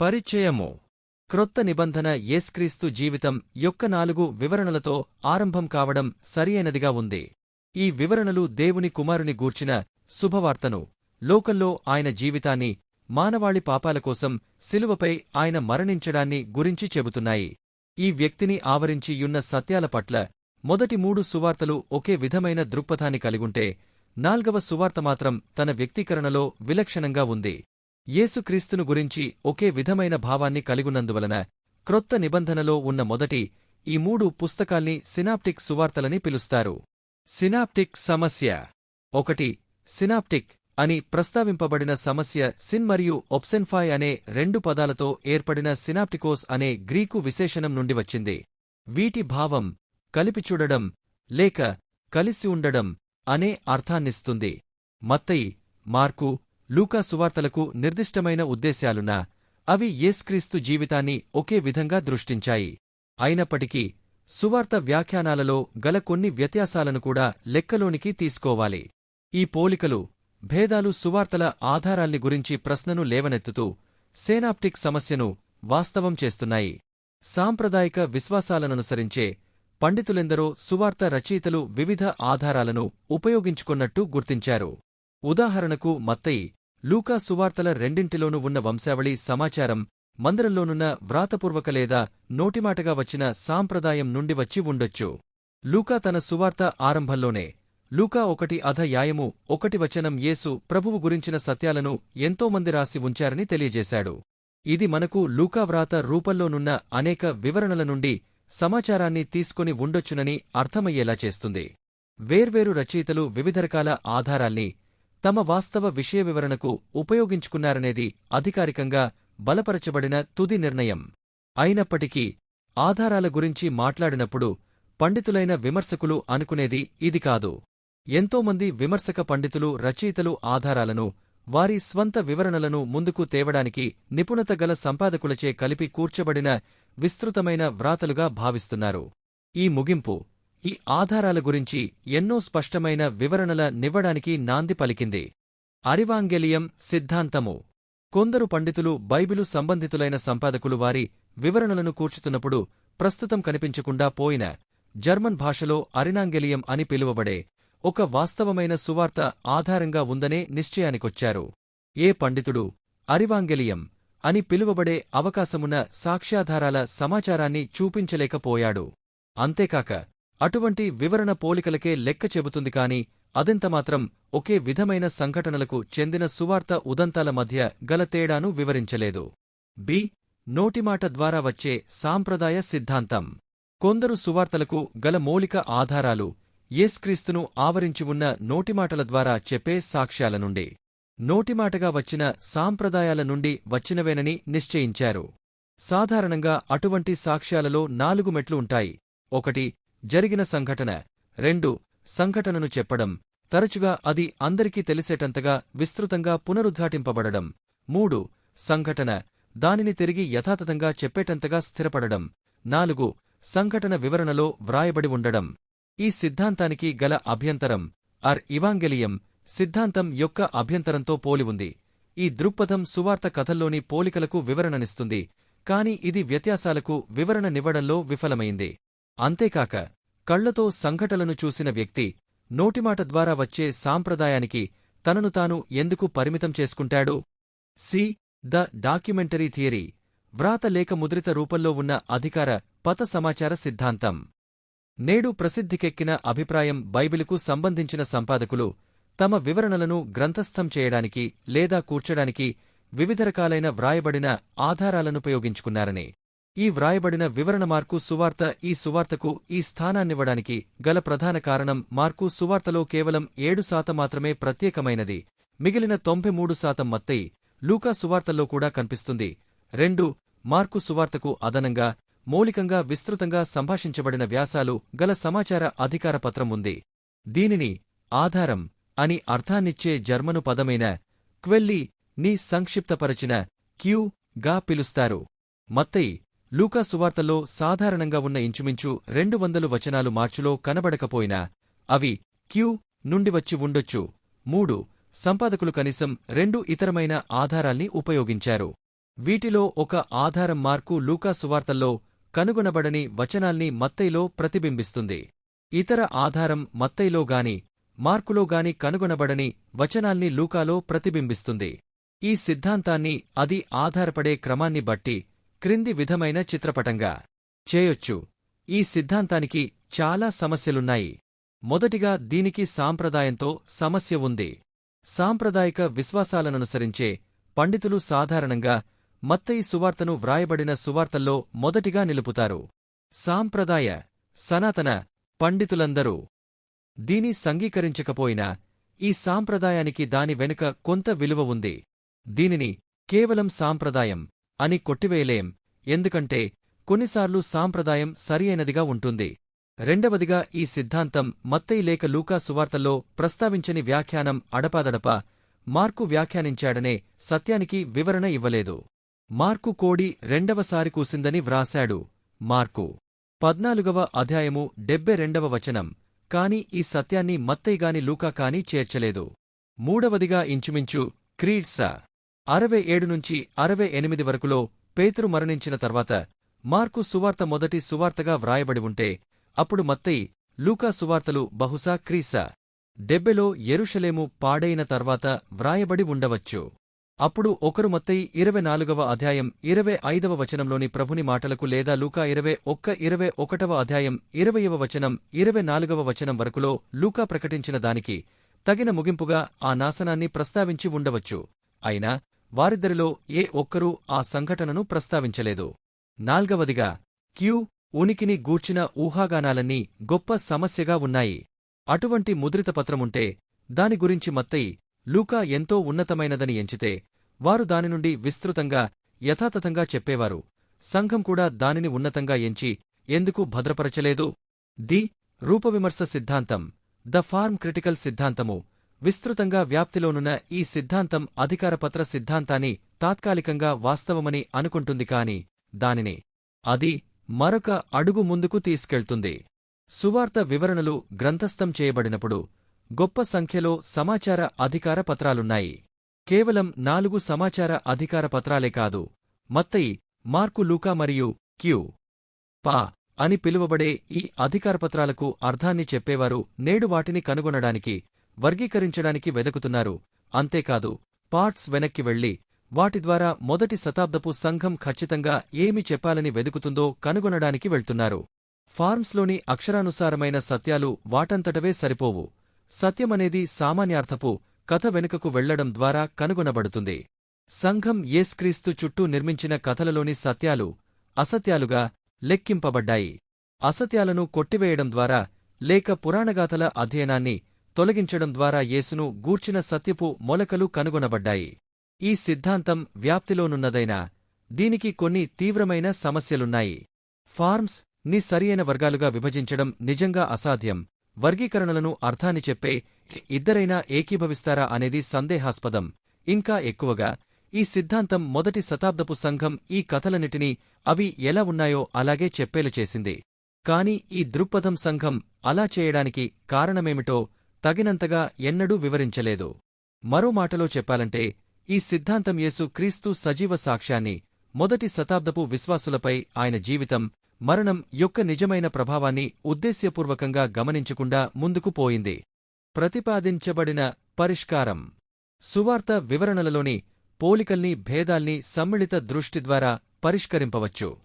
పరిచయము. క్రొత్త నిబంధన యేస్క్రీస్తు జీవితం యొక్క నాలుగు వివరణలతో ఆరంభం కావడం సరియైనదిగా ఉంది. ఈ వివరణలు దేవుని కుమారుని గూర్చిన శుభవార్తను. లోకంలో ఆయన జీవితాన్ని మానవాళి పాపాల కోసం శిలువపై ఆయన మరణించడాన్ని గురించి చెబుతున్నాయి. ఈ వ్యక్తిని ఆవరించి యున్న సత్యాల పట్ల మొదటి మూడు సువార్తలు ఒకే విధమైన దృక్పథాన్ని కలిగుంటే నాల్గవ సువార్త మాత్రం తన వ్యక్తీకరణలో విలక్షణంగా ఉంది. యేసుక్రీస్తును గురించి ఒకే విధమైన భావాన్ని కలిగున్నందువలన క్రొత్త నిబంధనలో ఉన్న మొదటి ఈ మూడు పుస్తకాల్ని సినాప్టిక్ సువార్తలని పిలుస్తారు. సినాప్టిక్ సమస్య. ఒకటి సినాప్టిక్ అని ప్రస్తావింపబడిన సమస్య సిన్ మరియు ఒప్సెన్ఫాయ్ అనే రెండు పదాలతో ఏర్పడిన సినాప్టికోస్ అనే గ్రీకు విశేషణం నుండి వచ్చింది. వీటి భావం కలిపి చూడడం లేక కలిసి ఉండడం అనే అర్థాన్నిస్తుంది. మత్తయి మార్కు లూకా సువార్తలకు నిర్దిష్టమైన ఉద్దేశ్యాలున్నా అవి యేస్క్రీస్తు జీవితాన్ని ఒకే విధంగా దృష్టించాయి. అయినప్పటికీ సువార్త వ్యాఖ్యానాలలో గల కొన్ని వ్యత్యాసాలను కూడా లెక్కలోనికి తీసుకోవాలి. ఈ పోలికలు భేదాలు సువార్తల ఆధారాల్ని గురించి ప్రశ్నను లేవనెత్తుతూ సేనాప్టిక్ సమస్యను వాస్తవం చేస్తున్నాయి. సాంప్రదాయిక విశ్వాసాలననుసరించే పండితులెందరో సువార్త రచయితలు వివిధ ఆధారాలను ఉపయోగించుకున్నట్టు గుర్తించారు. ఉదాహరణకు మత్తయి లూకా సువార్తల రెండింటిలోనూ ఉన్న వంశావళి సమాచారం మందిరంలోనున్న వ్రాతపూర్వక లేదా నోటిమాటగా వచ్చిన సాంప్రదాయం నుండి వచ్చి ఉండొచ్చు. లూకా తన సువార్త ఆరంభంలోనే లూకా ఒకటి అధ యాయము ఒకటి వచనం యేసు ప్రభువు గురించిన సత్యాలను ఎంతోమంది రాసి ఉంచారని తెలియజేశాడు. ఇది మనకు లూకా వ్రాత రూపంలోనున్న అనేక వివరణల నుండి సమాచారాన్ని తీసుకొని ఉండొచ్చునని అర్థమయ్యేలా చేస్తుంది. వేర్వేరు రచయితలు వివిధ రకాల ఆధారాల్ని తమ వాస్తవ విషయ వివరణకు ఉపయోగించుకున్నారనేది అధికారికంగా బలపరచబడిన తుది నిర్ణయం. అయినప్పటికీ ఆధారాల గురించి మాట్లాడినప్పుడు పండితులైన విమర్శకులు అనుకునేది ఇది కాదు. ఎంతోమంది విమర్శక పండితులు రచయితలు ఆధారాలను వారి స్వంత వివరణలను ముందుకు తేవడానికి నిపుణత గల సంపాదకులచే కలిపి కూర్చబడిన విస్తృతమైన వ్రాతలుగా భావిస్తున్నారు. ఈ ముగింపు ఈ ఆధారాల గురించి ఎన్నో స్పష్టమైన వివరణల నివ్వడానికి నాంది పలికింది. అరివాంగెలియం సిద్ధాంతము. కొందరు పండితులు బైబిలు సంబంధితులైన సంపాదకులు వారి వివరణలను కూర్చుతున్నప్పుడు ప్రస్తుతం కనిపించకుండా పోయిన జర్మన్ భాషలో అరినాంగెలియం అని పిలువబడే ఒక వాస్తవమైన సువార్త ఆధారంగా ఉందనే నిశ్చయానికొచ్చారు. ఏ పండితుడు అరివాంగెలియం అని పిలువబడే అవకాశమున్న సాక్ష్యాధారాల సమాచారాన్ని చూపించలేకపోయాడు. అంతేకాక అటువంటి వివరణ పోలికలకే లెక్క చెబుతుంది కాని అదెంతమాత్రం ఒకే విధమైన సంఘటనలకు చెందిన సువార్త ఉదంతాల మధ్య గల తేడాను వివరించలేదు. బి. నోటిమాట ద్వారా వచ్చే సాంప్రదాయ సిద్ధాంతం. కొందరు సువార్తలకు గల మౌలిక ఆధారాలు యేస్క్రీస్తును ఆవరించి ఉన్న నోటిమాటల ద్వారా చెప్పే సాక్ష్యాల నుండి. నోటిమాటగా వచ్చిన సాంప్రదాయాల నుండి వచ్చినవేనని నిశ్చయించారు. సాధారణంగా అటువంటి సాక్ష్యాలలో నాలుగు మెట్లు ఉంటాయి. ఒకటి జరిగిన సంఘటన. రెండు సంఘటనను చెప్పడం. తరచుగా అది అందరికీ తెలిసేటంతగా విస్తృతంగా పునరుద్ఘాటింపబడడం. మూడు సంఘటన. దానిని తిరిగి యథాతథంగా చెప్పేటంతగా స్థిరపడడం. నాలుగు సంఘటన వివరణలో వ్రాయబడి ఉండడం. ఈ సిద్ధాంతానికి గల అభ్యంతరం. అర్ ఇవాంగెలియం సిద్ధాంతం యొక్క అభ్యంతరంతో పోలి ఉంది. ఈ దృక్పథం సువార్త కథల్లోని పోలికలకు వివరణనిస్తుంది. కాని ఇది వ్యత్యాసాలకు వివరణనివ్వడంలో విఫలమైంది. అంతేకాక కళ్ళతో సంఘటనలను చూసిన వ్యక్తి నోటిమాట ద్వారా వచ్చే సాంప్రదాయానికి తనను తాను ఎందుకు పరిమితం చేసుకుంటాడు? సి. ద డాక్యుమెంటరీ థియరీ వ్రాత లేక ముద్రిత రూపంలో ఉన్న అధికార పత సమాచార సిద్ధాంతం. నేడు ప్రసిద్ధికెక్కిన అభిప్రాయం బైబిలుకు సంబంధించిన సంపాదకులు తమ వివరణలను గ్రంథస్థం చేయడానికి లేదా కూర్చడానికి వివిధ రకాలైన వ్రాయబడిన ఆధారాలనుపయోగించుకున్నారని ఈ వ్రాయబడిన వివరణ మార్కు సువార్త ఈ సువార్తకు ఈ స్థానాన్నివ్వడానికి గల ప్రధాన కారణం మార్కు సువార్తలో కేవలం ఏడు శాతం మాత్రమే ప్రత్యేకమైనది. మిగిలిన తొంభై మూడు శాతం మత్తయి లూకా సువార్తల్లో కూడా కనిపిస్తుంది. రెండు మార్కు సువార్తకు అదనంగా మౌలికంగా విస్తృతంగా సంభాషించబడిన వ్యాసాలు గల సమాచార అధికార పత్రం ఉంది. దీనిని ఆధారం అని అర్థాన్నిచ్చే జర్మను పదమైన క్వెల్లి ని సంక్షిప్తపరచిన క్యూ గా పిలుస్తారు. మత్తయి లూకా సువార్తలో సాధారణంగా ఉన్న ఇంచుమించు రెండు వందలు వచనాలు మార్చులో కనబడకపోయినా అవి క్యూ నుండి వచ్చి ఉండొచ్చు. మూడు సంపాదకులు కనీసం రెండు ఇతరమైన ఆధారాల్ని ఉపయోగించారు. వీటిలో ఒక ఆధారం మార్కు లూకా సువార్తల్లో కనుగొనబడని వచనాల్ని మత్తైలో ప్రతిబింబిస్తుంది. ఇతర ఆధారం మత్తైలో గాని మార్కులో గాని కనుగొనబడని వచనాల్ని లూకాలో ప్రతిబింబిస్తుంది. ఈ సిద్ధాంతాన్ని అది ఆధారపడే క్రమాన్ని బట్టి క్రింది విధమైన చిత్రపటంగా చేయొచ్చు. ఈ సిద్ధాంతానికి చాలా సమస్యలున్నాయి. మొదటిగా దీనికి సాంప్రదాయంతో సమస్య ఉంది. సాంప్రదాయిక విశ్వాసాలననుసరించే పండితులు సాధారణంగా మత్తయి సువార్తను వ్రాయబడిన సువార్తల్లో మొదటిగా నిలుపుతారు. సాంప్రదాయ సనాతన పండితులందరూ దీని సంగీకరించకపోయినా ఈ సాంప్రదాయానికి దాని వెనుక కొంత విలువ ఉంది. దీనిని కేవలం సాంప్రదాయం. అని కొట్టివేయలేం. ఎందుకంటే కొన్నిసార్లు సాంప్రదాయం సరియైనదిగా ఉంటుంది. రెండవదిగా ఈ సిద్ధాంతం మత్తయి లేక లూకా సువార్తల్లో ప్రస్తావించని వ్యాఖ్యానం అడపాదడపా మార్కు వ్యాఖ్యానించాడనే సత్యానికి వివరణ ఇవ్వలేదు. మార్కు కోడి రెండవసారి కూసిందని వ్రాశాడు. మార్కు పద్నాలుగవ అధ్యాయము డెబ్బె రెండవ వచనం. కాని ఈ సత్యాన్ని మత్తయిగాని లూకా కాని చేర్చలేదు. మూడవదిగా ఇంచుమించు క్రీడ్సా. అరవై ఏడు నుంచి అరవై ఎనిమిది వరకులో పేతురు మరణించిన తర్వాత మార్కు సువార్త మొదటి సువార్తగా వ్రాయబడి ఉంటే అప్పుడు మత్తయి లూకా సువార్తలు బహుశా క్రీసా డెబ్బెలో ఎరుషలేము పాడైన తర్వాత వ్రాయబడి ఉండవచ్చు. అప్పుడు ఒకరు మత్తయి ఇరవై నాలుగవ అధ్యాయం ఇరవై ఐదవ వచనంలోని ప్రభుని మాటలకు లేదా లూకా ఇరవై ఒక్క ఇరవై ఒకటవ అధ్యాయం ఇరవయవ వచనం ఇరవై నాలుగవ వచనం వరకులో లూకా ప్రకటించిన దానికి తగిన ముగింపుగా ఆ నాశనాన్ని ప్రస్తావించి ఉండవచ్చు. అయినా వారిద్దరిలో ఏ ఒక్కరూ ఆ సంఘటనను ప్రస్తావించలేదు. నాల్గవదిగా క్యూ ఉనికిని గూర్చిన ఊహాగానాలన్నీ గొప్ప సమస్యగా ఉన్నాయి. అటువంటి ముద్రిత పత్రముంటే దాని గురించి మత్తయి లూకా ఎంతో ఉన్నతమైనదని ఎంచితే వారు దాని నుండి విస్తృతంగా యథాతథంగా చెప్పేవారు. సంఘం కూడా దానిని ఉన్నతంగా ఎంచి ఎందుకు భద్రపరచలేదు? ది రూపవిమర్శ సిద్ధాంతం ద ఫార్మ్ క్రిటికల్ సిద్ధాంతము విస్తృతంగా వ్యాప్తిలోనున్న ఈ సిద్ధాంతం అధికారపత్ర సిద్ధాంతాన్ని తాత్కాలికంగా వాస్తవమని అనుకుంటుంది కాని దానిని అది మరొక అడుగు ముందుకు తీసుకెళ్తుంది. సువార్త వివరణలు గ్రంథస్థం చేయబడినప్పుడు గొప్ప సంఖ్యలో సమాచార అధికార పత్రాలున్నాయి. కేవలం నాలుగు సమాచార అధికార పత్రాలే కాదు మత్తయి మార్కు లూకా మరియు క్యూ పా అని పిలువబడే ఈ అధికారపత్రాలకు అర్థాన్ని చెప్పేవారు నేడు వాటిని కనుగొనడానికి వర్గీకరించడానికి వెదకుతున్నారు. అంతేకాదు పార్ట్స్ వెనక్కి వెళ్ళి వాటి ద్వారా మొదటి శతాబ్దపు సంఘం ఖచ్చితంగా ఏమి చెప్పాలని వెదుకుతుందో కనుగొనడానికి వెళ్తున్నారు. ఫార్మ్స్లోని అక్షరానుసారమైన సత్యాలు వాటంతటవే సరిపోవు. సత్యమనేది సామాన్యార్థపు కథ వెనుకకు వెళ్ళడం ద్వారా కనుగొనబడుతుంది. సంఘం యేస్క్రీస్తు చుట్టూ నిర్మించిన కథలలోని సత్యాలు అసత్యాలుగా లెక్కింపబడ్డాయి. అసత్యాలను కొట్టివేయడం ద్వారా లేక పురాణగాథల అధ్యయనాన్ని తొలగించడం ద్వారా యేసును గూర్చిన సత్యపు మొలకలు కనుగొనబడ్డాయి. ఈ సిద్ధాంతం వ్యాప్తిలోనున్నదైనా దీనికి కొన్ని తీవ్రమైన సమస్యలున్నాయి. ఫార్మ్స్ని సరియైన వర్గాలుగా విభజించడం నిజంగా అసాధ్యం. వర్గీకరణలను అర్థాన్ని చెప్పే ఇద్దరైనా ఏకీభవిస్తారా అనేది సందేహాస్పదం. ఇంకా ఎక్కువగా ఈ సిద్ధాంతం మొదటి శతాబ్దపు సంఘం ఈ కథలన్నిటినీ అవి ఎలా ఉన్నాయో అలాగే చెప్పేలు చేసింది. కాని ఈ దృక్పథం సంఘం అలా చేయడానికి కారణమేమిటో తగినంతగా ఎన్నడూ వివరించలేదు. మరో మాటలో చెప్పాలంటే ఈ సిద్ధాంతం యేసు క్రీస్తు సజీవ సాక్ష్యాన్ని మొదటి శతాబ్దపు విశ్వాసులపై ఆయన జీవితం మరణం యొక్క నిజమైన ప్రభావాన్ని ఉద్దేశ్యపూర్వకంగా గమనించకుండా ముందుకు పోయింది. ప్రతిపాదించబడిన పరిష్కారం. సువార్త వివరణలలోని పోలికల్ని భేదాల్ని సమ్మిళిత దృష్టి ద్వారా పరిష్కరింపవచ్చు.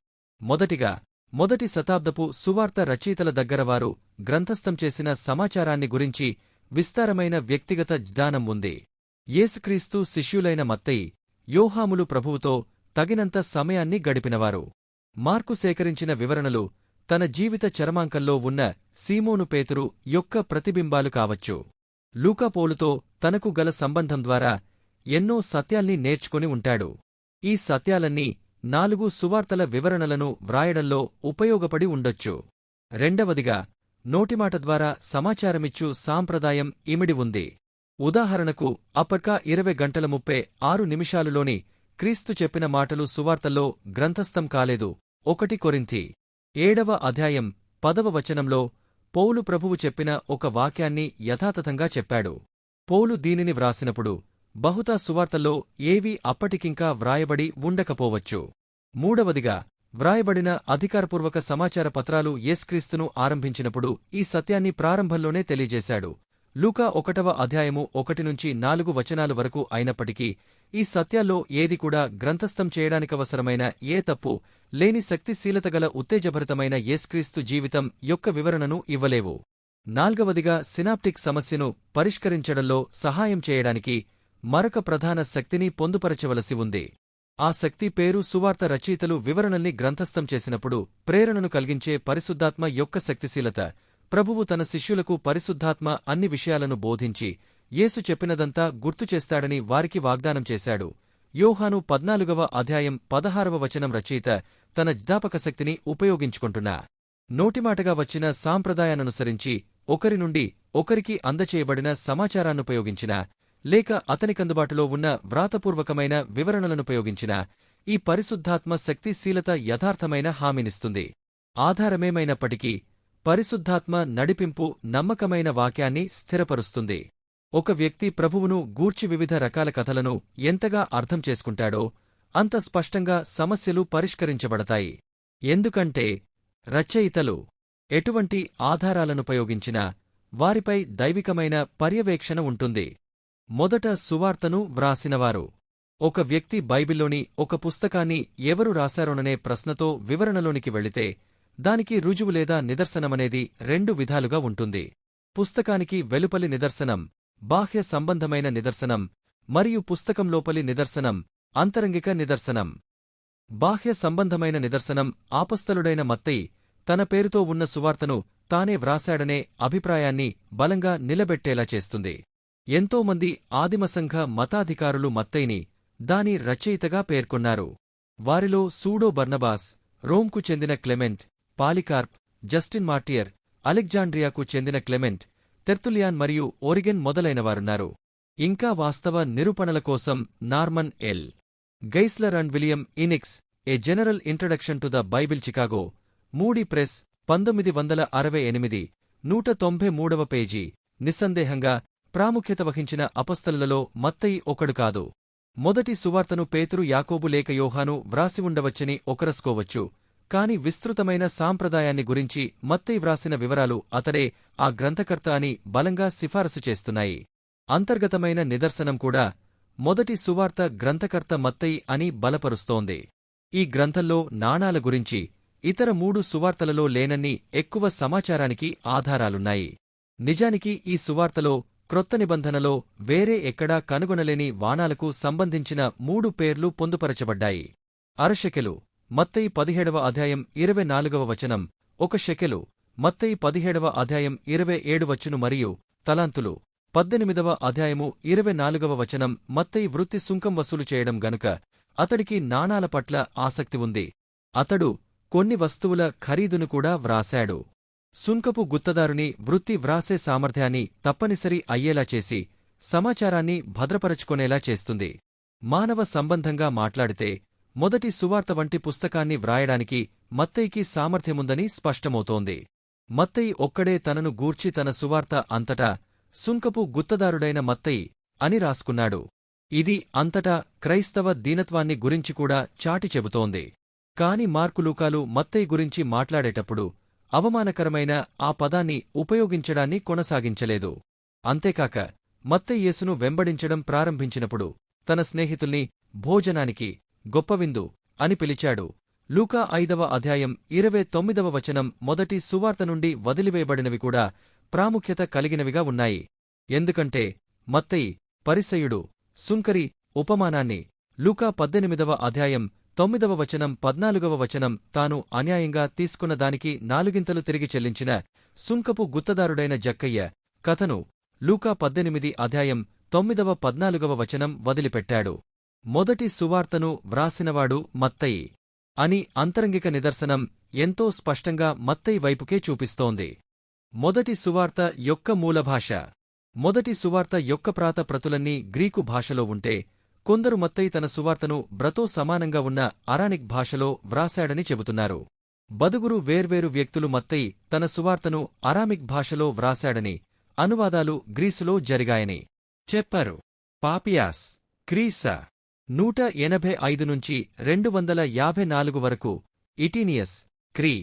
మొదటిగా మొదటి శతాబ్దపు సువార్త రచయితల దగ్గరవారు గ్రంథస్థం చేసిన సమాచారాన్ని గురించి విస్తారమైన వ్యక్తిగత జ్ఞానం ఉంది. యేసుక్రీస్తు శిష్యులైన మత్తయి యోహాములు ప్రభువుతో తగినంత సమయాన్ని గడిపినవారు. మార్కు సేకరించిన వివరణలు తన జీవిత చరమాంకంలో ఉన్న సీమోను పేతురు యొక్క ప్రతిబింబాలు కావచ్చు. లూకాపోలుతో తనకు గల సంబంధం ద్వారా ఎన్నో సత్యాల్ని నేర్చుకుని ఉంటాడు. ఈ సత్యాలన్నీ నాలుగు సువార్తల వివరణలను వ్రాయడంలో ఉపయోగపడి ఉండొచ్చు. రెండవదిగా నోటిమాట ద్వారా సమాచారమిచ్చు సాంప్రదాయం ఇమిడి ఉంది. ఉదాహరణకు అప్పర్కా ఇరవై గంటల ముప్పై ఆరు నిమిషాలులోని క్రీస్తు చెప్పిన మాటలు సువార్తల్లో గ్రంథస్థం కాలేదు. ఒకటి కొరింథి ఏడవ అధ్యాయం పదవ వచనంలో పౌలు ప్రభువు చెప్పిన ఒక వాక్యాన్ని యథాతథంగా చెప్పాడు. పౌలు దీనిని వ్రాసినప్పుడు బహుతా సువార్తల్లో ఏవీ అప్పటికింకా వ్రాయబడి ఉండకపోవచ్చు. మూడవదిగా వ్రాయబడిన అధికారపూర్వక సమాచార పత్రాలు యేస్క్రీస్తును ఆరంభించినప్పుడు ఈ సత్యాన్ని ప్రారంభంలోనే తెలియజేశాడు. లూకా ఒకటవ అధ్యాయము ఒకటి నుంచి నాలుగు వచనాలు వరకు అయినప్పటికీ ఈ సత్యాల్లో ఏది కూడా గ్రంథస్థం చేయడానికవసరమైన ఏ తప్పు లేని శక్తిశీలత గల ఉత్తేజభరితమైన యేస్క్రీస్తు జీవితం యొక్క వివరణను ఇవ్వలేవు. నాల్గవదిగా సినాప్టిక్ సమస్యను పరిష్కరించడంలో సహాయం చేయడానికి మరొక ప్రధాన శక్తిని పొందుపరచవలసి ఉంది. ఆ శక్తి పేరు సువార్త రచయితలు వివరణల్ని గ్రంథస్థం చేసినప్పుడు ప్రేరణను కలిగించే పరిశుద్ధాత్మ యొక్క శక్తిశీలత. ప్రభువు తన శిష్యులకు పరిశుద్ధాత్మ అన్ని విషయాలను బోధించి యేసు చెప్పినదంతా గుర్తుచేస్తాడని వారికి వాగ్దానం చేశాడు. యోహాను పద్నాలుగవ అధ్యాయం పదహారవ వచనం రచయిత తన జ్ఞాపక శక్తిని ఉపయోగించుకుంటున్నా. నోటిమాటగా వచ్చిన సాంప్రదాయాన్ననుసరించి ఒకరి నుండి ఒకరికి అందచేయబడిన సమాచారాన్నుపయోగించిన లేక అతనికందుబాటులో ఉన్న వ్రాతపూర్వకమైన వివరణలనుపయోగించిన ఈ పరిశుద్ధాత్మ శక్తిశీలత యథార్థమైన హామీనిస్తుంది. ఆధారమేమైనప్పటికీ పరిశుద్ధాత్మ నడిపింపు నమ్మకమైన వాక్యాన్ని స్థిరపరుస్తుంది. ఒక వ్యక్తి ప్రభువును గూర్చి వివిధ రకాల కథలను ఎంతగా అర్థం చేసుకుంటాడో అంత స్పష్టంగా సమస్యలు పరిష్కరించబడతాయి. ఎందుకంటే రచయితలు ఎటువంటి ఆధారాలనుపయోగించినా వారిపై దైవికమైన పర్యవేక్షణ ఉంటుంది. మొదట సువార్తను వ్రాసినవారు. ఒక వ్యక్తి బైబిల్లోని ఒక పుస్తకాన్ని ఎవరు రాశారోననే ప్రశ్నతో వివరణలోనికి వెళితే దానికి రుజువు లేదా నిదర్శనమనేది రెండు విధాలుగా ఉంటుంది. పుస్తకానికి వెలుపలి నిదర్శనం బాహ్య సంబంధమైన నిదర్శనం మరియు పుస్తకం లోపలి నిదర్శనం అంతరంగిక నిదర్శనం. బాహ్య సంబంధమైన నిదర్శనం ఆపస్థలుడైన మత్తయి తన పేరుతో ఉన్న సువార్తను తానే వ్రాశాడనే అభిప్రాయాన్ని బలంగా నిలబెట్టేలా చేస్తుంది. ఎంతోమంది ఆదిమసంఘ మతాధికారులు మత్తయిని దాని రచయితగా పేర్కొన్నారు. వారిలో సూడో బర్నబాస్ రోమ్కు చెందిన క్లెమెంట్ పాలికార్ప్ జస్టిన్ మార్టియర్ అలెగ్జాండ్రియాకు చెందిన క్లెమెంట్ తెర్తులియాన్ మరియు ఓరిగెన్ మొదలైనవారున్నారు. ఇంకా వాస్తవ నిరూపణల కోసం Norman L. Geisler and William E Nix a general introduction to the Bible Chicago Moody Press పంతొమ్మిది వందల అరవై ఎనిమిది నూట తొంభై మూడవ పేజీ నిస్సందేహంగా ప్రాముఖ్యత వహించిన అపస్తలులలో మత్తయి ఒకడు కాదు. మొదటి సువార్తను పేతురు యాకోబు లేక యోహాను వ్రాసి ఉండవచ్చని ఒకరసుకోవచ్చు. కాని విస్తృతమైన సాంప్రదాయాన్ని గురించి మత్తయి వ్రాసిన వివరాలు అతడే ఆ గ్రంథకర్త అని బలంగా సిఫారసు చేస్తున్నాయి. అంతర్గతమైన నిదర్శనం కూడా మొదటి సువార్త గ్రంథకర్త మత్తయి అని బలపరుస్తోంది. ఈ గ్రంథంలో నాణాల గురించి ఇతర మూడు సువార్తలలో లేనన్ని ఎక్కువ సమాచారానికి ఆధారాలున్నాయి. నిజానికి ఈ సువార్తలో క్రొత్త నిబంధనలో వేరే ఎక్కడా కనుగొనలేని వానాలకు సంబంధించిన మూడు పేర్లు పొందుపరచబడ్డాయి. అరశెకెలు మత్తయి పదిహేడవ అధ్యాయం ఇరవై నాలుగవ వచనం ఒక షెకెలు మత్తయి పదిహేడవ అధ్యాయం ఇరవై ఏడు వచ్చును మరియు తలాంతులు పద్దెనిమిదవ అధ్యాయము ఇరవై నాలుగవ వచనం మత్తయి వృత్తి సుంకం వసూలు చేయడం గనుక అతడికి నాణాల పట్ల ఆసక్తి ఉంది. అతడు కొన్ని వస్తువుల ఖరీదును కూడా వ్రాశాడు. సుంకపు గుత్తదారుని వృత్తి వ్రాసే సామర్థ్యాన్ని తప్పనిసరి అయ్యేలా చేసి సమాచారాన్ని భద్రపరచుకునేలా చేస్తుంది. మానవ సంబంధంగా మాట్లాడితే మొదటి సువార్త వంటి పుస్తకాన్ని వ్రాయడానికి మత్తయికి సామర్థ్యముందని స్పష్టమవుతోంది. మత్తయి ఒక్కడే తనను గూర్చి తన సువార్త అంతటా సుంకపు గుత్తదారుడైన మత్తయి అని రాసుకున్నాడు. ఇది అంతటా క్రైస్తవ దీనత్వాన్ని గురించి కూడా చాటి చెబుతోంది. కాని మార్కులూకాలు మత్తయి గురించి మాట్లాడేటప్పుడు అవమానకరమైన ఆ పదాన్ని ఉపయోగించడాన్ని కొనసాగించలేదు. అంతేకాక మత్తయ్యేసును వెంబడించడం ప్రారంభించినప్పుడు తన స్నేహితుల్ని భోజనానికి గొప్పవిందు అని పిలిచాడు. లూకా ఐదవ అధ్యాయం ఇరవై తొమ్మిదవ వచనం మొదటి సువార్త నుండి వదిలివేయబడినవి కూడా ప్రాముఖ్యత కలిగినవిగా ఉన్నాయి. ఎందుకంటే మత్తయి పరిసయుడు సుంకరి ఉపమానాన్ని లూకా పద్దెనిమిదవ అధ్యాయం తొమ్మిదవ వచనం పద్నాలుగవ వచనం తాను అన్యాయంగా తీసుకున్న దానికి నాలుగింతలు తిరిగి చెల్లించిన సుంకపు గుత్తదారుడైన జక్కయ్య కథను లూకా పద్దెనిమిది అధ్యాయం తొమ్మిదవ పద్నాలుగవ వచనం వదిలిపెట్టాడు. మొదటి సువార్తను వ్రాసినవాడు మత్తయి అని అంతరంగిక నిదర్శనం ఎంతో స్పష్టంగా మత్తయి వైపుకే చూపిస్తోంది. మొదటి సువార్త యొక్క మూలభాష. మొదటి సువార్త యొక్క ప్రాత ప్రతులన్నీ గ్రీకు భాషలో ఉంటే కొందరు మత్తయి తన సువార్తను బ్రతో సమానంగా ఉన్న అరానిక్ భాషలో వ్రాశాడని చెబుతున్నారు. బదుగురు వేర్వేరు వ్యక్తులు మత్తయి తన సువార్తను అరామిక్ భాషలో వ్రాశాడని అనువాదాలు గ్రీసులో జరిగాయని చెప్పారు. పాపియాస్ క్రీస నూట ఎనభై ఐదు నుంచి రెండు వందల యాభై నాలుగు వరకు ఇటీనియస్ క్రీ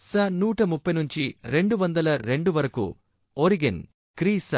స నూట ముప్పై నుంచి రెండు వందల రెండు వరకు ఒరిగెన్ క్రీస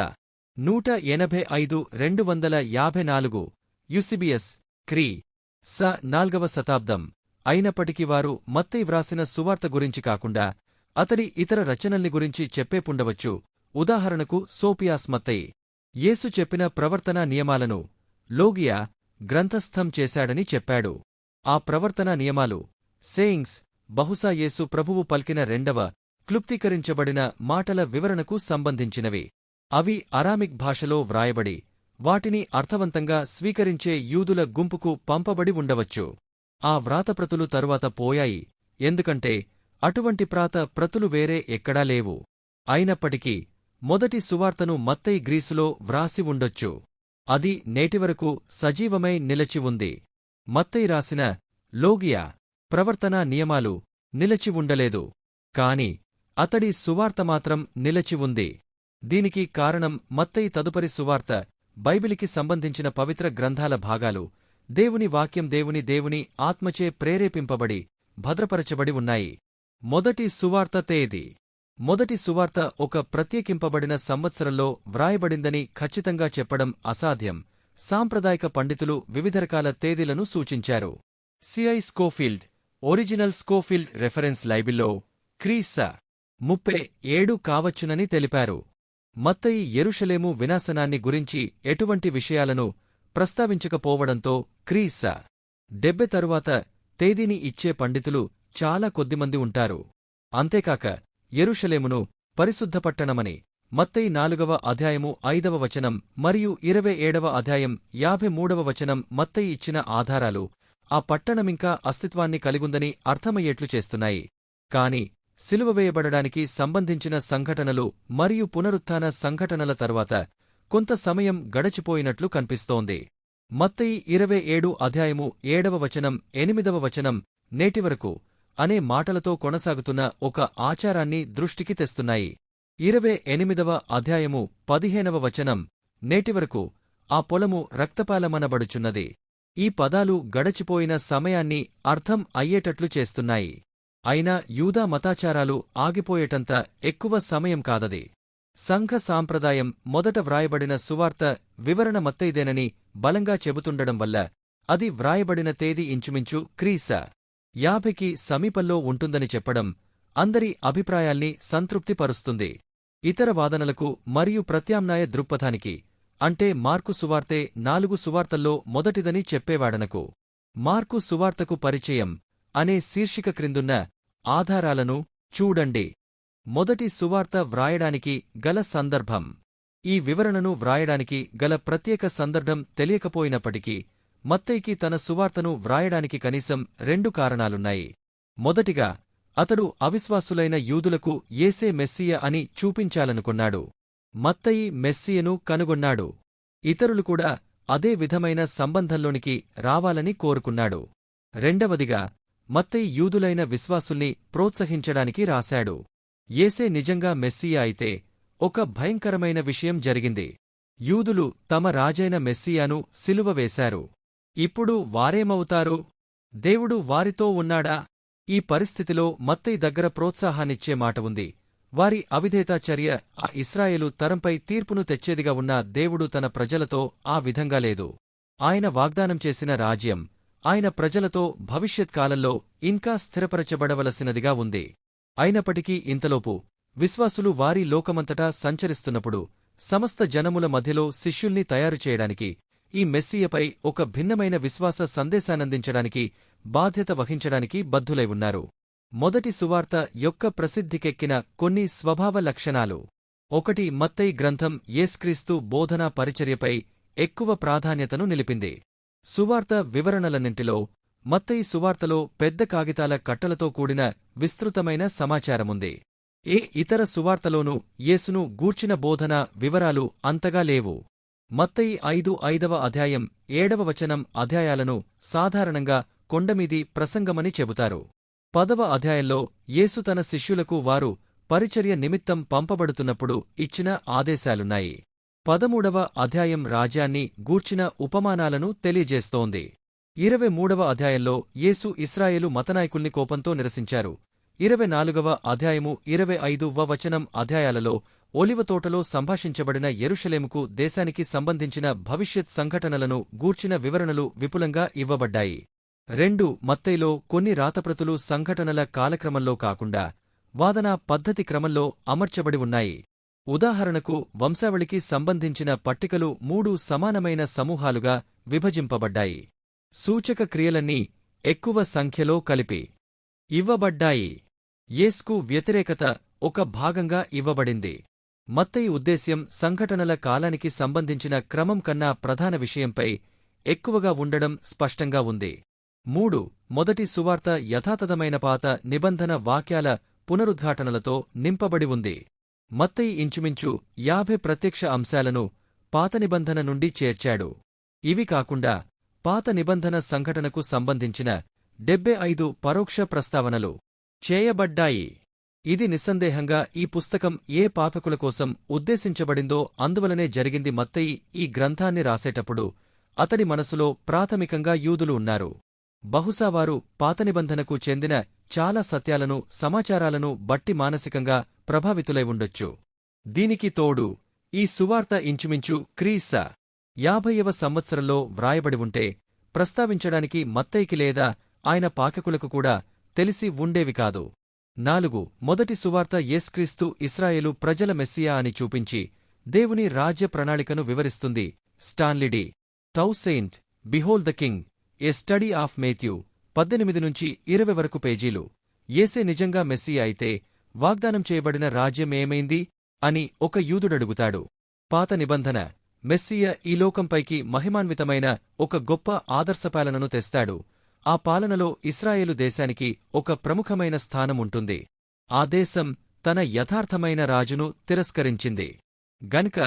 నూట ఎనభై ఐదు రెండు వందల యాభై నాలుగు యుసిబియస్ క్రీ. స. నాల్గవ శతాబ్దం. అయినప్పటికీ వారు మత్తై వ్రాసిన సువార్త గురించి కాకుండా అతడి ఇతర రచనల్ని గురించి చెప్పేపుండవచ్చు ఉదాహరణకు సోపియాస్ మత్తై యేసు చెప్పిన ప్రవర్తనా నియమాలను లోగియా గ్రంథస్థం చేశాడని చెప్పాడు. ఆ ప్రవర్తనా నియమాలు సేయింగ్స్ బహుశా యేసు ప్రభువు పల్కిన రెండవ క్లుప్తీకరించబడిన మాటల వివరణకు సంబంధించినవి. అవి అరామిక్ భాషలో వ్రాయబడి వాటిని అర్థవంతంగా స్వీకరించే యూదుల గుంపుకు పంపబడి ఉండవచ్చు. ఆ వ్రాతప్రతులు తరువాత పోయాయి. ఎందుకంటే అటువంటి ప్రాత ప్రతులు వేరే ఎక్కడా లేవు. అయినప్పటికీ మొదటి సువార్తను మత్తయి గ్రీసులో వ్రాసి ఉండొచ్చు. అది నేటివరకు సజీవమై నిలచి ఉంది. మత్తయి రాసిన లోగియా ప్రవర్తనా నియమాలు నిలచి ఉండలేదు. కాని అతడి సువార్త మాత్రం నిలచి ఉంది. దీనికి కారణం మత్తయి తదుపరి సువార్త బైబిలికి సంబంధించిన పవిత్ర గ్రంథాల భాగాలు దేవుని వాక్యం దేవుని దేవుని ఆత్మచే ప్రేరేపింపబడి భద్రపరచబడి ఉన్నాయి. మొదటి సువార్త తేదీ. మొదటి సువార్త ఒక ప్రత్యేకింపబడిన సంవత్సరంలో వ్రాయబడిందని ఖచ్చితంగా చెప్పడం అసాధ్యం. సాంప్రదాయక పండితులు వివిధ రకాల తేదీలను సూచించారు. CI Scofield original Scofield reference లైబిల్లో క్రీస ముప్పై ఏడు కావచ్చునని తెలిపారు. మత్తయి ఎరుషలేము వినాశనాన్ని గురించి ఎటువంటి విషయాలను ప్రస్తావించకపోవడంతో క్రీస డెబ్బె తరువాత తేదీని ఇచ్చే పండితులు చాలా కొద్దిమంది ఉంటారు. అంతేకాక ఎరుషలేమును పరిశుద్ధపట్టణమని మత్తయి నాలుగవ అధ్యాయము ఐదవ వచనం మరియు ఇరవై ఏడవ అధ్యాయం యాభై మూడవ వచనం మత్తయి ఇచ్చిన ఆధారాలు ఆ పట్టణమింకా అస్తిత్వాన్ని కలిగుందని అర్థమయ్యేట్లు చేస్తున్నాయి. కాని సిలువవేయబడడానికి సంబంధించిన సంఘటనలు మరియు పునరుత్థాన సంఘటనల తరువాత కొంత సమయం గడచిపోయినట్లు కనిపిస్తోంది. మత్తయి ఇరవై ఏడు అధ్యాయము ఏడవ వచనం ఎనిమిదవ వచనం నేటివరకు అనే మాటలతో కొనసాగుతున్న ఒక ఆచారాన్ని దృష్టికి తెస్తున్నాయి. ఇరవై ఎనిమిదవ అధ్యాయము పదిహేనవ వచనం నేటివరకు ఆ పొలము రక్తపాలమనబడుచున్నది. ఈ పదాలు గడచిపోయిన సమయాన్ని అర్థం అయ్యేటట్లు చేస్తున్నాయి. అయినా యూదా మతాచారాలు ఆగిపోయేటంత ఎక్కువ సమయం కాదది. సంఘ సాంప్రదాయం మొదట వ్రాయబడిన సువార్త వివరణ మత్తైదేనని బలంగా చెబుతుండడం వల్ల అది వ్రాయబడిన తేదీ ఇంచుమించు క్రీస. యాభైకి సమీపంలో ఉంటుందని చెప్పడం అందరి అభిప్రాయాల్ని సంతృప్తిపరుస్తుంది. ఇతర వాదనలకు మరియు ప్రత్యామ్నాయ దృక్పథానికి అంటే మార్కు సువార్తే నాలుగు సువార్తల్లో మొదటిదని చెప్పేవాడనకు. మార్కు సువార్తకు పరిచయం అనే శీర్షిక క్రిందున్న ఆధారాలను చూడండి. మొదటి సువార్త వ్రాయడానికి గల సందర్భం. ఈ వివరణను వ్రాయడానికి గల ప్రత్యేక సందర్భం తెలియకపోయినప్పటికీ మత్తయికి తన సువార్తను వ్రాయడానికి కనీసం రెండు కారణాలున్నాయి. మొదటిగా అతడు అవిశ్వాసులైన యూదులకు ఏసే మెస్సియ అని చూపించాలనుకున్నాడు. మత్తయి మెస్సియను కనుగొన్నాడు. ఇతరులు కూడా అదే విధమైన సంబంధంలోనికి రావాలని కోరుకున్నాడు. రెండవదిగా మత్తయి యూదులైన విశ్వాసుల్ని ప్రోత్సహించడానికి రాశాడు. ఏసే నిజంగా మెస్సియా అయితే ఒక భయంకరమైన విషయం జరిగింది. యూదులు తమ రాజైన మెస్సియాను సిలువ వేశారు. ఇప్పుడు వారేమవుతారు? దేవుడు వారితో ఉన్నాడా? ఈ పరిస్థితిలో మత్తయి దగ్గర ప్రోత్సాహాన్నిచ్చే మాట ఉంది. వారి అవిధేతాచర్య ఆ ఇస్రాయేలు తరంపై తీర్పును తెచ్చేదిగా ఉన్న దేవుడు తన ప్రజలతో ఆ విధంగా లేదు. ఆయన వాగ్దానం చేసిన రాజ్యం ఆయన ప్రజలతో భవిష్యత్ కాలంలో ఇంకా స్థిరపరచబడవలసినదిగా ఉంది. అయినప్పటికీ ఇంతలోపు విశ్వాసులు వారి లోకమంతటా సంచరిస్తున్నప్పుడు సమస్త జనముల మధ్యలో శిష్యుల్ని తయారు చేయడానికి ఈ మెస్సియపై ఒక భిన్నమైన విశ్వాస సందేశానందించడానికి బాధ్యత వహించడానికి బద్ధులై ఉన్నారు. మొదటి సువార్త యొక్క ప్రసిద్ధికెక్కిన కొన్ని స్వభావ లక్షణాలు. ఒకటి మత్తయి గ్రంథం యేస్క్రీస్తు బోధనా పరిచర్యపై ఎక్కువ ప్రాధాన్యతను నిలిపింది. సువార్త వివరణలన్నింటిలో మత్తయి సువార్తలో పెద్ద కాగితాల కట్టలతో కూడిన విస్తృతమైన సమాచారముంది. ఏ ఇతర సువార్తలోనూ యేసును గూర్చిన బోధన వివరాలు అంతగా లేవు. మత్తయి ఐదు ఐదవ అధ్యాయం ఏడవ వచనం అధ్యాయాలను సాధారణంగా కొండమీది ప్రసంగమని చెబుతారు. పదవ అధ్యాయంలో యేసు తన శిష్యులకు వారు పరిచర్య నిమిత్తం పంపబడుతున్నప్పుడు ఇచ్చిన ఆదేశాలున్నాయి. పదమూడవ అధ్యాయం రాజ్యాన్ని గూర్చిన ఉపమానాలను తెలియజేస్తోంది. ఇరవై మూడవ అధ్యాయంలో యేసు ఇస్రాయేలు మతనాయకుల్ని కోపంతో నిరసించారు. ఇరవై నాలుగవ అధ్యాయము ఇరవై ఐదువ వచనం అధ్యాయాలలో ఒలివతోటలో సంభాషించబడిన ఎరుషలేముకు దేశానికి సంబంధించిన భవిష్యత్ సంఘటనలను గూర్చిన వివరణలు విపులంగా ఇవ్వబడ్డాయి. రెండు మత్తైలో కొన్ని రాతప్రతులు సంఘటనల కాలక్రమంలో కాకుండా వాదన పద్ధతి క్రమంలో అమర్చబడి ఉన్నాయి. ఉదాహరణకు వంశావళికి సంబంధించిన పట్టికలు మూడు సమానమైన సమూహాలుగా విభజింపబడ్డాయి. సూచక క్రియలన్నీ ఎక్కువ సంఖ్యలో కలిపి ఇవ్వబడ్డాయి. యేస్కు వ్యతిరేకత ఒక భాగంగా ఇవ్వబడింది. మత్తయి ఉద్దేశ్యం సంఘటనల కాలానికి సంబంధించిన క్రమం కన్నా ప్రధాన విషయంపై ఎక్కువగా ఉండడం స్పష్టంగా ఉంది. మూడు మొదటి సువార్త యథాతథమైన పాత నిబంధన వాక్యాల పునరుద్ఘాటనలతో నింపబడి ఉంది. మత్తయి ఇంచుమించు యాభై ప్రత్యక్ష అంశాలను పాత నిబంధన నుండి చేర్చాడు. ఇవి కాకుండా పాత నిబంధన సంఘటనకు సంబంధించిన డెబ్బై ఐదు పరోక్ష ప్రస్తావనలు చేయబడ్డాయి. ఇది నిస్సందేహంగా ఈ పుస్తకం ఏ పాఠకుల కోసం ఉద్దేశించబడిందో అందువలనే జరిగింది మత్తయి ఈ గ్రంథాన్ని రాసేటప్పుడు అతడి మనసులో ప్రాథమికంగా యూదులు ఉన్నారు. బహుశా వారు పాత నిబంధనకు చెందిన చాలా సత్యాలను సమాచారాలను బట్టి మానసికంగా ప్రభావితులై ఉండొచ్చు. దీనికి తోడు ఈ సువార్త ఇంచుమించు క్రీస యాభైవ సంవత్సరంలో వ్రాయబడి ఉంటే ప్రస్తావించడానికి మత్తయికి లేదా ఆయన పాకకులకు కూడా తెలిసి ఉండేవి కాదు. నాలుగు మొదటి సువార్త యేస్క్రీస్తు ఇస్రాయేలు ప్రజల మెస్సియా అని చూపించి దేవుని రాజ్య ప్రణాళికను వివరిస్తుంది Stanley D Toussaint behold the king. A study of Matthew పద్దెనిమిది నుంచి ఇరవై వరకు పేజీలు. ఏసే నిజంగా మెస్సీ అయితే వాగ్దానం చేయబడిన రాజ్యం ఏమైంది? అని ఒక యూదుడడుగుతాడు పాత నిబంధన మెస్సియ ఈ లోకంపైకి మహిమాన్వితమైన ఒక గొప్ప ఆదర్శపాలనను తెస్తాడు. ఆ పాలనలో ఇస్రాయేలు దేశానికి ఒక ప్రముఖమైన స్థానం ఉంటుంది. ఆ దేశం తన యథార్థమైన రాజును తిరస్కరించింది. గనుక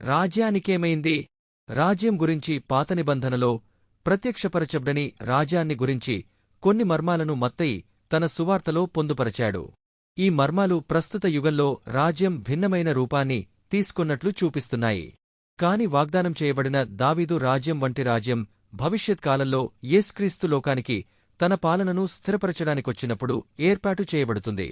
రాజ్యానికేమైంది? రాజ్యం గురించి పాత నిబంధనలో ప్రత్యక్షపరచబడని రాజ్యాన్ని గురించి కొన్ని మర్మాలను మత్తయి తన సువార్తలో పొందుపరచాడు. ఈ మర్మాలు ప్రస్తుత యుగంలో రాజ్యం భిన్నమైన రూపాన్ని తీసుకున్నట్లు చూపిస్తున్నాయి. కాని వాగ్దానం చేయబడిన దావీదు రాజ్యం వంటి రాజ్యం భవిష్యత్ కాలంలో యేస్క్రీస్తు లోకానికి తన పాలనను స్థిరపరచడానికొచ్చినప్పుడు ఏర్పాటు చేయబడుతుంది.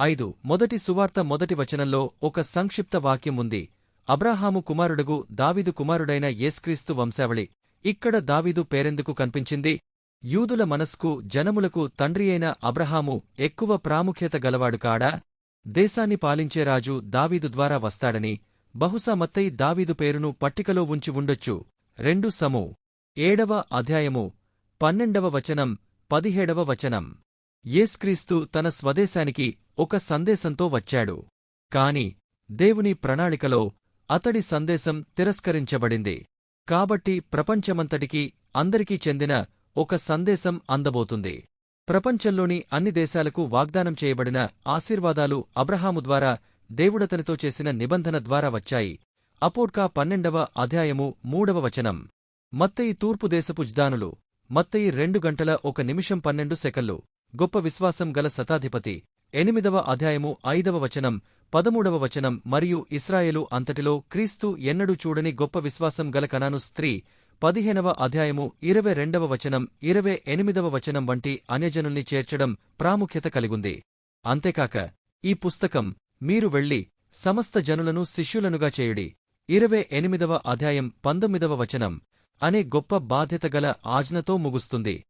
ఐదు మొదటి సువార్త మొదటి వచనంలో ఒక సంక్షిప్త వాక్యం ఉంది. అబ్రాహాము కుమారుడుగు దావీదు కుమారుడైన యేస్క్రీస్తు వంశావళి ఇక్కడ దావీదు పేరెందుకు కనిపించింది? యూదుల మనస్కు జనములకు తండ్రియైన అబ్రహాము ఎక్కువ ప్రాముఖ్యత గలవాడు కాడా? దేశాన్ని పాలించే రాజు దావీదు ద్వారా వస్తాడని బహుశా మత్తయి దావీదు పేరును పట్టికలో ఉంచి ఉండొచ్చు. రెండు సమూ. ఏడవ అధ్యాయము పన్నెండవ వచనం పదిహేడవ వచనం. యేస్క్రీస్తు తన స్వదేశానికి ఒక సందేశంతో వచ్చాడు. కాని దేవుని ప్రణాళికలో అతడి సందేశం తిరస్కరించబడింది. కాబట్టి ప్రపంచమంతటికీ అందరికీ చెందిన ఒక సందేశం అందబోతుంది. ప్రపంచంలోని అన్ని దేశాలకు వాగ్దానం చేయబడిన ఆశీర్వాదాలు అబ్రహాము ద్వారా దేవుడతనితో చేసిన నిబంధన ద్వారా వచ్చాయి. అపోడ్కా పన్నెండవ అధ్యాయము మూడవ వచనం. మత్తయి తూర్పు దేశపు జ్దానులు. మత్తయి రెండు గంటల ఒక నిమిషం పన్నెండు సెకన్లు గొప్ప విశ్వాసం గల శతాధిపతి. ఎనిమిదవ అధ్యాయము ఐదవ వచనం. పదమూడవ వచనం మరియు ఇస్రాయేలు అంతటిలో క్రీస్తు ఎన్నడూ చూడని గొప్ప విశ్వాసం గల కనాను స్త్రీ. పదిహేనవ అధ్యాయము ఇరవై రెండవ వచనం ఇరవై ఎనిమిదవ వచనం వంటి అన్యజనుల్ని చేర్చడం ప్రాముఖ్యత కలిగుంది. అంతేకాక ఈ పుస్తకం మీరు వెళ్ళి సమస్త జనులను శిష్యులనుగా చేయుడి. ఇరవై ఎనిమిదవ అధ్యాయం పంతొమ్మిదవ వచనం అనే గొప్ప బాధ్యత గల ఆజ్ఞతో ముగుస్తుంది.